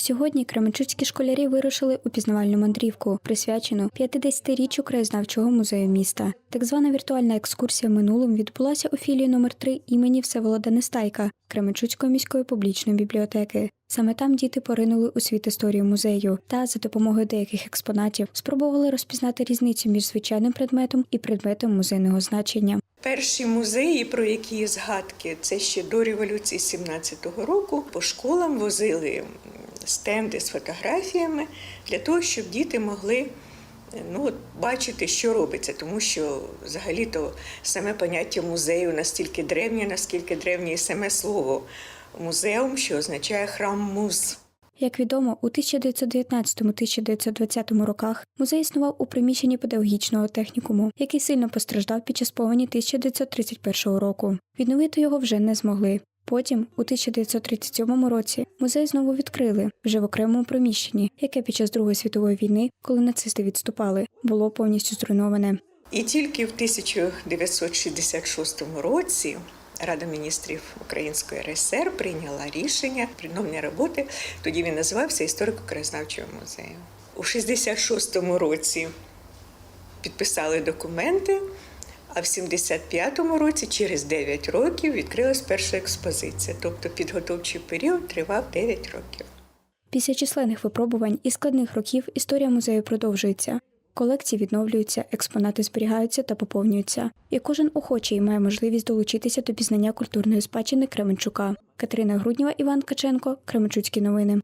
Сьогодні кременчуцькі школярі вирушили у пізнавальну мандрівку, присвячену 50-річчю краєзнавчого музею міста. Так звана віртуальна екскурсія минулим відбулася у філії номер 3 імені Всеволода Нестайка Кременчуцької міської публічної бібліотеки. Саме там діти поринули у світ історії музею та за допомогою деяких експонатів спробували розпізнати різницю між звичайним предметом і предметом музейного значення. Перші музеї, про які згадки, це ще до революції 17-го року. По школам возили стенди з фотографіями для того, щоб діти могли ну, бачити, що робиться, тому що взагалі-то саме поняття музею настільки древнє, наскільки древнє і саме слово музеум, що означає храм муз. Як відомо, у 1919-1920 роках музей існував у приміщенні педагогічного технікуму, який сильно постраждав під час повені 1931 року. Відновити його вже не змогли. Потім, у 1937 році, музей знову відкрили вже в окремому приміщенні, яке під час Другої світової війни, коли нацисти відступали, було повністю зруйноване. І тільки в 1966 році Рада міністрів Української РСР прийняла рішення відновлення роботи. Тоді він називався історико-краєзнавчого музею. У 66-му році підписали документи, а в 75-му році, через 9 років, відкрилась перша експозиція. Тобто підготовчий період тривав 9 років. Після численних випробувань і складних років історія музею продовжується. Колекції відновлюються, експонати зберігаються та поповнюються. І кожен охочий має можливість долучитися до пізнання культурної спадщини Кременчука. Катерина Грудніва, Іван Каченко, Кременчуцькі новини.